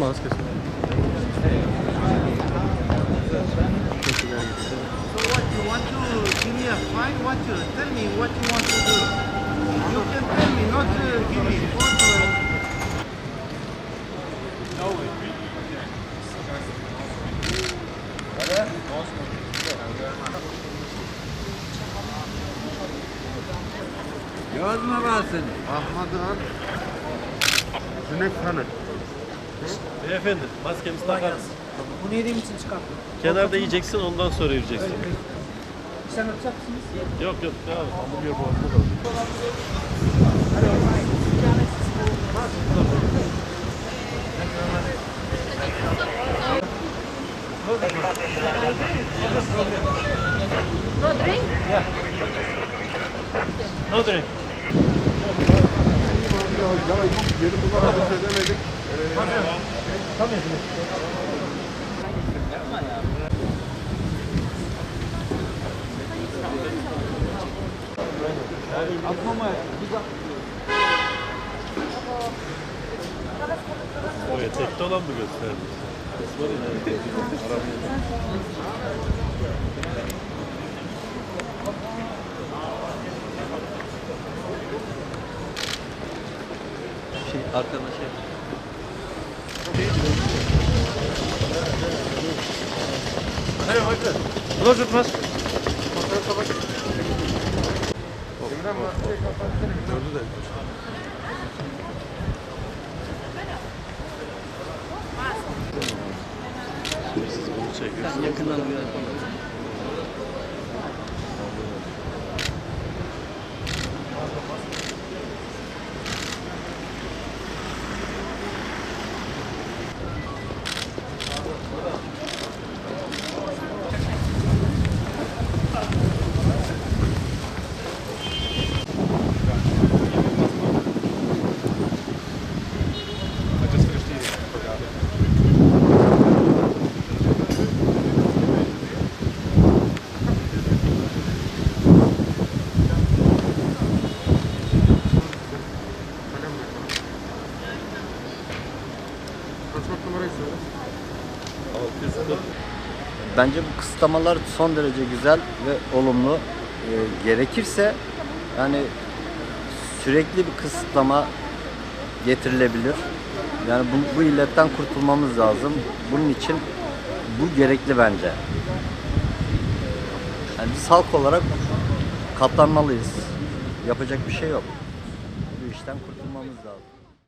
Maskesi. So what you want to give me a fine? What you tell me what you want to do? You can tell me, not uh, give me photo. Yazma ben seni. Ahmet Ağar. Cüneyt Hanım. Beyefendi maskemizi takar mısın? Bunu yediğim için çıkarttım. Kenarda yiyeceksin ondan sonra yiyeceksin. Sen atacak mısınız? Yok yok devam et. Hamburger boğazında da. No drink? No drink. O etekte olan mı gösterdi? Şey arkada Buna tutmaz. Gördü de. Siz bunu çekiyorsunuz. Yakından bir yapalım. Pasport numarayı söyle. 640. Bence bu kısıtlamalar son derece güzel ve olumlu. Ee, gerekirse yani sürekli bir kısıtlama getirilebilir. Yani bu, bu illetten kurtulmamız lazım. Bunun için bu gerekli bence. Yani biz halk olarak katlanmalıyız. Yapacak bir şey yok. Bu işten kurtulmamız lazım.